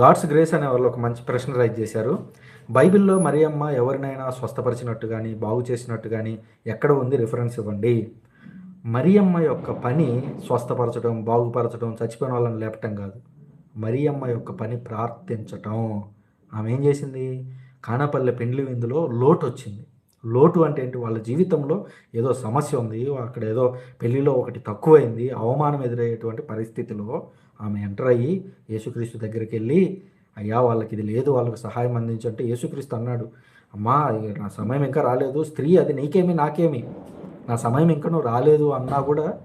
God's grace అనే వాళ్ళు ఒక మంచి ప్రశ్న రైజ్ చేశారు. బైబిల్లో మరియమ్మ ఎవరినైనా స్వస్థపరిచినట్టు కానీ బాగు చేసినట్టు కానీ ఎక్కడ ఉంది రిఫరెన్స్ ఇవ్వండి. మరియమ్మ యొక్క పని స్వస్థపరచడం బాగుపరచడం చచ్చిపోయిన వాళ్ళని లేపటం కాదు. మరియమ్మ యొక్క పని ప్రార్థించటం. ఆమె ఏం చేసింది? కానపల్లె పెండ్లి విందులో లోటు వచ్చింది లోటు అంటే ఏంటి? వాళ్ళ జీవితంలో ఏదో సమస్య ఉంది అక్కడ ఏదో పెళ్ళిలో ఒకటి తక్కువైంది అవమానం ఎదురయ్యేటువంటి పరిస్థితిలో ఆమె ఎంటర్ అయ్యి యేసుక్రీస్తు దగ్గరికి వెళ్ళి అయ్యా వాళ్ళకి ఇది లేదు వాళ్ళకి సహాయం అందించంటే యేసుక్రీస్తు అన్నాడు. అమ్మా నా సమయం ఇంకా రాలేదు స్త్రీ అది నీకేమి నాకేమి? నా సమయం ఇంకా నువ్వు రాలేదు అన్నా కూడా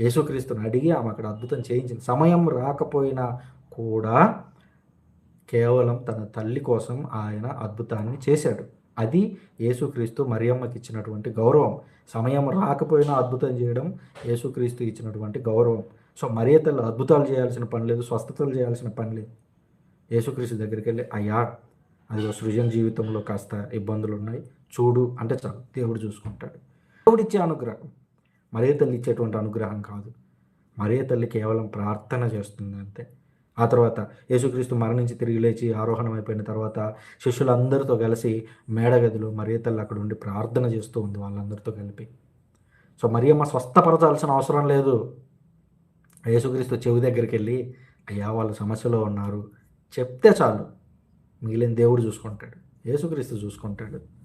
యేసుక్రీస్తుని అడిగి ఆమె అక్కడ అద్భుతం చేయించింది. సమయం రాకపోయినా కూడా కేవలం తన తల్లి కోసం ఆయన అద్భుతాన్ని చేశాడు. అది యేసుక్రీస్తు మరియమ్మకి ఇచ్చినటువంటి గౌరవం. సమయం రాకపోయినా అద్భుతం చేయడం యేసుక్రీస్తు ఇచ్చినటువంటి గౌరవం. సో మరియ తల్లి అద్భుతాలు చేయాల్సిన పని లేదు స్వస్థతలు చేయాల్సిన పని లేదు. యేసుక్రీస్తు దగ్గరికి వెళ్ళి అయ్యా అదిగో సృజన జీవితంలో కాస్త ఇబ్బందులు ఉన్నాయి చూడు అంటే చాలు. దేవుడు చూసుకుంటాడు. దేవుడిచ్చే అనుగ్రహం. మరియ తల్లి ఇచ్చేటువంటి అనుగ్రహం కాదు. మరియ తల్లి కేవలం ప్రార్థన చేస్తుంది అంతే ఆ తర్వాత యేసుక్రీస్తు మరణించి తిరిగి లేచి ఆరోహణం అయిపోయిన తర్వాత శిష్యులందరితో కలిసి మేడగదిలో మరియతల్లి అక్కడ ఉండి ప్రార్థన చేస్తూ ఉంది వాళ్ళందరితో కలిపి. సో మరియమ్మ స్వస్థపరచాల్సిన అవసరం లేదు. యేసుక్రీస్తు చెవి దగ్గరికి వెళ్ళి అయ్యా వాళ్ళు సమస్యలో ఉన్నారు. చెప్తే చాలు. మిగిలిన దేవుడు చూసుకుంటాడు. యేసుక్రీస్తు చూసుకుంటాడు.